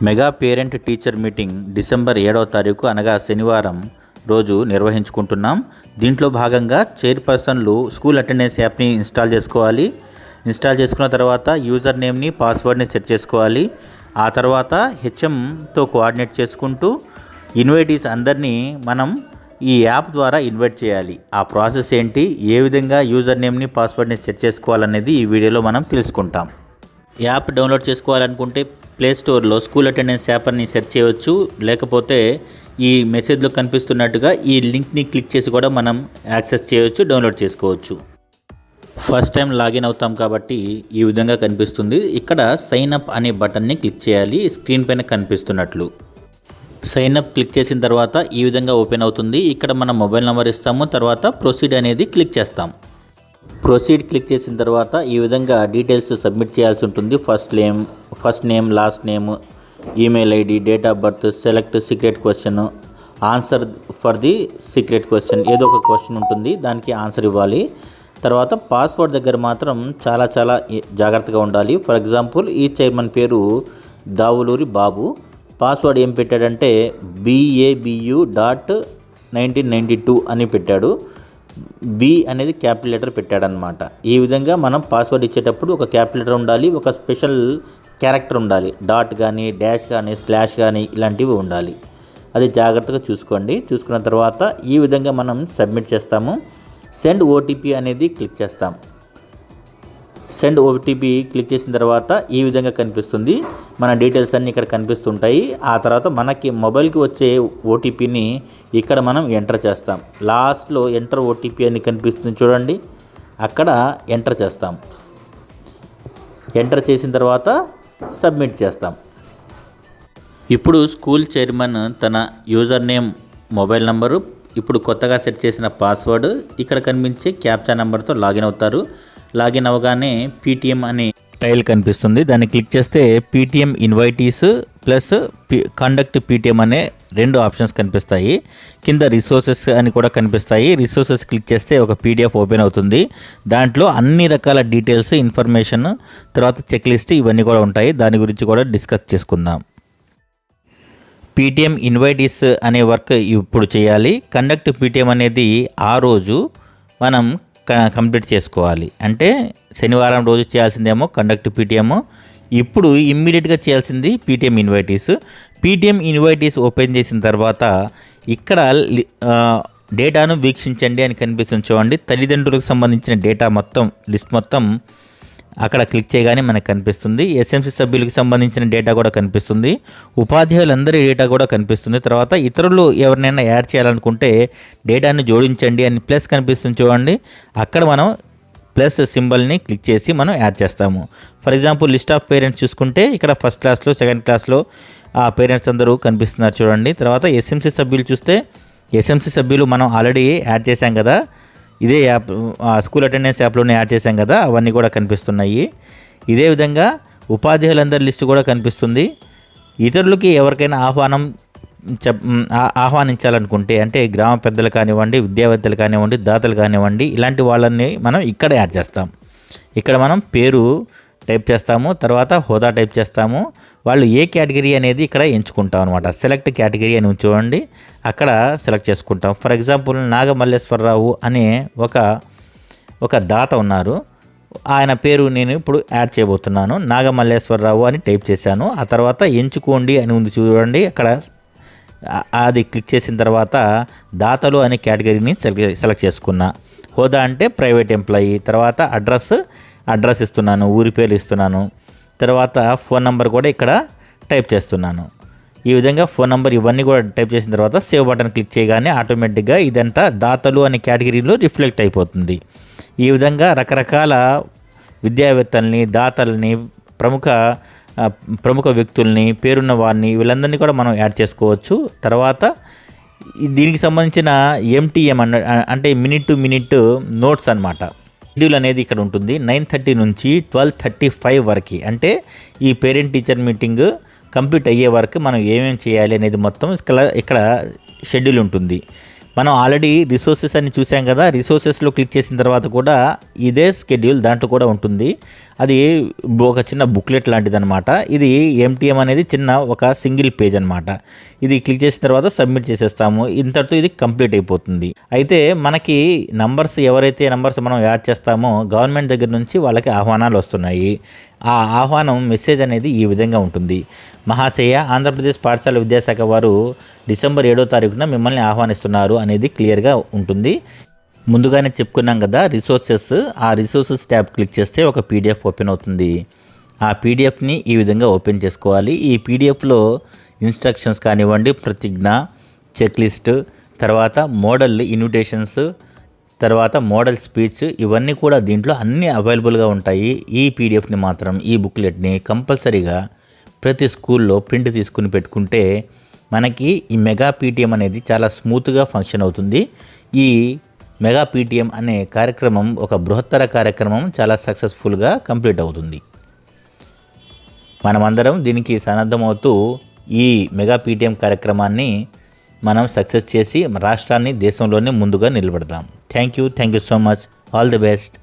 Mega parent teacher meeting December ఏడవ తారీఖు అనగా శనివారం రోజు నిర్వహించుకుంటున్నాం. దీంట్లో భాగంగా చైర్పర్సన్లు స్కూల్ అటెండెన్స్ యాప్ని ఇన్స్టాల్ చేసుకోవాలి. ఇన్స్టాల్ చేసుకున్న తర్వాత యూజర్ నేమ్ని పాస్వర్డ్ని సెట్ చేసుకోవాలి. ఆ తర్వాత హెచ్ఎంతో కోఆర్డినేట్ చేసుకుంటూ ఇన్వైటీస్ అందరినీ మనం ఈ యాప్ ద్వారా ఇన్వైట్ చేయాలి. ఆ ప్రాసెస్ ఏంటి? ఏ విధంగా యూజర్ నేమ్ని పాస్వర్డ్ని సెట్ చేసుకోవాలనేది ఈ వీడియోలో మనం తెలుసుకుంటాం. యాప్ డౌన్లోడ్ చేసుకోవాలనుకుంటే ప్లే స్టోర్లో స్కూల్ అటెండెన్స్ యాప్ని సెర్చ్ చేయవచ్చు. లేకపోతే ఈ మెసేజ్లో కనిపిస్తున్నట్టుగా ఈ లింక్ని క్లిక్ చేసి కూడా మనం యాక్సెస్ చేయవచ్చు డౌన్లోడ్ చేసుకోవచ్చు. ఫస్ట్ టైం లాగిన్ అవుతాం కాబట్టి ఈ విధంగా కనిపిస్తుంది. ఇక్కడ సైన్ అప్ అనే బటన్ని క్లిక్ చేయాలి. స్క్రీన్ పైన కనిపిస్తున్నట్లు. సైన్ అప్ క్లిక్ చేసిన తర్వాత ఈ విధంగా ఓపెన్ అవుతుంది. ఇక్కడ మన మొబైల్ నెంబర్ ఇస్తాము. తర్వాత ప్రొసీడ్ అనేది క్లిక్ చేస్తాం. ప్రొసీడ్ క్లిక్ చేసిన తర్వాత ఈ విధంగా డీటెయిల్స్ సబ్మిట్ చేయాల్సి ఉంటుంది. First name first name last name email ID date of birth select secret question answer for the secret question ఏదో ఒక క్వశ్చన్ ఉంటుంది. దానికి ఆన్సర్ ఇవ్వాలి. తర్వాత పాస్వర్డ్ దగ్గర మాత్రం చాలా చాలా జాగ్రత్తగా ఉండాలి. ఫర్ ఎగ్జాంపుల్ ఈ చైర్మన్ పేరు దావులూరి బాబు. పాస్వర్డ్ ఏం పెట్టాడంటే B A B U dot nineteen ninety two అని పెట్టాడు. బి అనేది క్యాపిటల్ లెటర్ పెట్టాడనమాట ఈ విధంగా మనం పాస్వర్డ్ ఇచ్చేటప్పుడు ఒక క్యాపిటల్ లెటర్ ఉండాలి ఒక స్పెషల్ క్యారెక్టర్ ఉండాలి. డాట్ కానీ డాష్ కానీ స్లాష్ కానీ ఇలాంటివి ఉండాలి. అది జాగ్రత్తగా చూసుకోండి. చూసుకున్న తర్వాత ఈ విధంగా మనం సబ్మిట్ చేస్తాము. సెండ్ ఓటీపీ అనేది క్లిక్ చేస్తాం. సెండ్ ఓటీపీ క్లిక్ చేసిన తర్వాత ఈ విధంగా కనిపిస్తుంది. మన డీటెయిల్స్ అన్నీ ఇక్కడ కనిపిస్తుంటాయి. ఆ తర్వాత మనకి మొబైల్కి వచ్చే ఓటీపీని ఇక్కడ మనం ఎంటర్ చేస్తాం. లాస్ట్లో ఎంటర్ ఓటీపీ అని కనిపిస్తుంది చూడండి. అక్కడ ఎంటర్ చేస్తాం. ఎంటర్ చేసిన తర్వాత సబ్మిట్ చేస్తాం. ఇప్పుడు స్కూల్ చైర్మన్ తన యూజర్ నేమ్ మొబైల్ నంబరు ఇప్పుడు కొత్తగా సెట్ చేసిన పాస్వర్డ్ ఇక్కడ కనిపించే క్యాప్చా నెంబర్తో లాగిన్ అవుతారు. లాగిన్ అవ్వగానే పీటీఎం అని టైల్ కనిపిస్తుంది. దాన్ని క్లిక్ చేస్తే PTM invitees plus conduct PTM అనే రెండు ఆప్షన్స్ కనిపిస్తాయి. కింద రిసోర్సెస్ అని కూడా కనిపిస్తాయి. రిసోర్సెస్ క్లిక్ చేస్తే ఒక పీడిఎఫ్ ఓపెన్ అవుతుంది. దాంట్లో అన్ని రకాల డీటెయిల్స్ ఇన్ఫర్మేషన్ తర్వాత చెక్ లిస్ట్ ఇవన్నీ కూడా ఉంటాయి. దాని గురించి కూడా డిస్కస్ చేసుకుందాం. పీటీఎం ఇన్వైటీస్ అనే వర్క్ ఇప్పుడు చేయాలి. కండక్ట్ పీటీఎం అనేది ఆ రోజు మనం కంప్లీట్ చేసుకోవాలి. అంటే శనివారం రోజు చేయాల్సిందేమో కండక్ట్ పీటీఎం. ఇప్పుడు ఇమ్మీడియట్గా చేయాల్సింది PTM invitees. PTM invitees open చేసిన తర్వాత ఇక్కడ డేటాను వీక్షించండి అని కనిపిస్తుంది చూడండి. తల్లిదండ్రులకు సంబంధించిన డేటా మొత్తం లిస్ట్ మొత్తం అక్కడ క్లిక్ చేయగానే మనకు కనిపిస్తుంది. ఎస్ఎంసీ సభ్యులకు సంబంధించిన డేటా కూడా కనిపిస్తుంది. ఉపాధ్యాయులందరి డేటా కూడా కనిపిస్తుంది. తర్వాత ఇతరులు ఎవరినైనా యాడ్ చేయాలనుకుంటే డేటాను జోడించండి అని ప్లస్ కనిపిస్తుంది చూడండి. అక్కడ మనం ప్లస్ సింబల్ని క్లిక్ చేసి మనం యాడ్ చేస్తాము. For example list of parents చూసుకుంటే ఇక్కడ ఫస్ట్ క్లాస్లో సెకండ్ క్లాస్లో ఆ పేరెంట్స్ అందరూ కనిపిస్తున్నారు చూడండి. తర్వాత ఎస్ఎంసీ సభ్యులు చూస్తే ఎస్ఎంసీ సభ్యులు మనం ఆల్రెడీ యాడ్ చేశాం కదా. ఇదే యాప్ స్కూల్ అటెండెన్స్ యాప్లోనే యాడ్ చేశాం కదా అవన్నీ కూడా కనిపిస్తున్నాయి. ఇదే విధంగా ఉపాధ్యాయులందరి లిస్టు కూడా కనిపిస్తుంది. ఇతరులకి ఎవరికైనా ఆహ్వానం చెప్ ఆహ్వానించాలనుకుంటే అంటే గ్రామ పెద్దలు కానివ్వండి విద్యావేత్తలు కానివ్వండి దాతలు కానివ్వండి ఇలాంటి వాళ్ళని మనం ఇక్కడ యాడ్ చేస్తాం. ఇక్కడ మనం పేరు టైప్ చేస్తాము తర్వాత హోదా టైప్ చేస్తాము. వాళ్ళు ఏ కేటగిరీ అనేది ఇక్కడ ఎంచుకుంటాం అనమాట సెలెక్ట్ కేటగిరీ అని చూడండి. అక్కడ సెలెక్ట్ చేసుకుంటాం. ఫర్ ఎగ్జాంపుల్ నాగమల్లేశ్వరరావు అనే ఒక ఒక దాత ఉన్నారు. ఆయన పేరు నేను ఇప్పుడు యాడ్ చేయబోతున్నాను. నాగమల్లేశ్వరరావు అని టైప్ చేశాను. ఆ తర్వాత ఎంచుకోండి అని ఉంది చూడండి. అక్కడ అది క్లిక్ చేసిన తర్వాత దాతలు అనే కేటగిరీని సెలెక్ట్ సెలెక్ట్ చేసుకున్నా. హోదా అంటే ప్రైవేట్ ఎంప్లాయీ. తర్వాత అడ్రస్ అడ్రస్ ఇస్తున్నాను ఊరి పేరు ఇస్తున్నాను. తర్వాత ఫోన్ నెంబర్ కూడా ఇక్కడ టైప్ చేస్తున్నాను. ఈ విధంగా ఫోన్ నెంబర్ ఇవన్నీ కూడా టైప్ చేసిన తర్వాత సేవ్ బటన్ క్లిక్ చేయగానే ఆటోమేటిక్గా ఇదంతా దాతలు అనే కేటగిరీలో రిఫ్లెక్ట్ అయిపోతుంది. ఈ విధంగా రకరకాల విద్యావేత్తల్ని దాతల్ని ప్రముఖ ప్రముఖ వ్యక్తుల్ని పేరున్న వారిని వీళ్ళందరినీ కూడా మనం యాడ్ చేసుకోవచ్చు. తర్వాత దీనికి సంబంధించిన ఎంటీఎం అంటే మినిట్ టు మినిట్ నోట్స్ అనమాట షెడ్యూల్ అనేది ఇక్కడ ఉంటుంది. నైన్ థర్టీ నుంచి ట్వెల్వ్ థర్టీ ఫైవ్ వరకు. అంటే ఈ పేరెంట్ టీచర్ మీటింగ్ కంప్లీట్ అయ్యే వరకు మనం ఏమేమి చేయాలి అనేది మొత్తం ఇక్కడ ఇక్కడ షెడ్యూల్ ఉంటుంది. మనం ఆల్రెడీ రిసోర్సెస్ అని చూసాం కదా. రిసోర్సెస్లో క్లిక్ చేసిన తర్వాత కూడా ఇదే షెడ్యూల్ దాంట్లో కూడా ఉంటుంది. అది ఒక చిన్న బుక్లెట్ లాంటిది అనమాట ఇది ఎంటీఎం అనేది చిన్న ఒక సింగిల్ పేజ్ అనమాట ఇది క్లిక్ చేసిన తర్వాత సబ్మిట్ చేసేస్తాము. ఇంతటితో ఇది కంప్లీట్ అయిపోతుంది. అయితే మనకి నంబర్స్ ఎవరైతే నంబర్స్ మనం యాడ్ చేస్తామో గవర్నమెంట్ దగ్గర నుంచి వాళ్ళకి ఆహ్వానాలు వస్తున్నాయి. ఆ ఆహ్వానం మెసేజ్ అనేది ఈ విధంగా ఉంటుంది. మహాశయ ఆంధ్రప్రదేశ్ పాఠశాల విద్యాశాఖ వారు డిసెంబర్ ఏడో తారీఖున మిమ్మల్ని ఆహ్వానిస్తున్నారు అనేది క్లియర్గా ఉంటుంది. ముందుగానే చెప్పుకున్నాం కదా రిసోర్సెస్ ఆ రిసోర్సెస్ ట్యాబ్ క్లిక్ చేస్తే ఒక పీడిఎఫ్ ఓపెన్ అవుతుంది. ఆ పీడిఎఫ్ని ఈ విధంగా ఓపెన్ చేసుకోవాలి. ఈ పీడిఎఫ్లో ఇన్స్ట్రక్షన్స్ కానివ్వండి ప్రతిజ్ఞ చెక్ లిస్ట్ తర్వాత మోడల్ ఇన్విటేషన్స్ తర్వాత మోడల్ స్పీచ్ ఇవన్నీ కూడా దీంట్లో అన్నీ అవైలబుల్గా ఉంటాయి. ఈ పీడిఎఫ్ని మాత్రం ఈ బుక్లెట్ని కంపల్సరీగా ప్రతి స్కూల్లో ప్రింట్ తీసుకుని పెట్టుకుంటే మనకి ఈ మెగా పీటీఎం అనేది చాలా స్మూత్గా ఫంక్షన్ అవుతుంది. ఈ మెగా పీటీఎం అనే కార్యక్రమం ఒక బృహత్తర కార్యక్రమం చాలా సక్సెస్ఫుల్గా కంప్లీట్ అవుతుంది. మనమందరం దీనికి సన్నద్ధమవుతూ ఈ మెగా పీటీఎం కార్యక్రమాన్ని మనం సక్సెస్ చేసి రాష్ట్రాన్ని దేశంలోనే ముందుగా నిలబడదాం. Thank you thank you so much all the best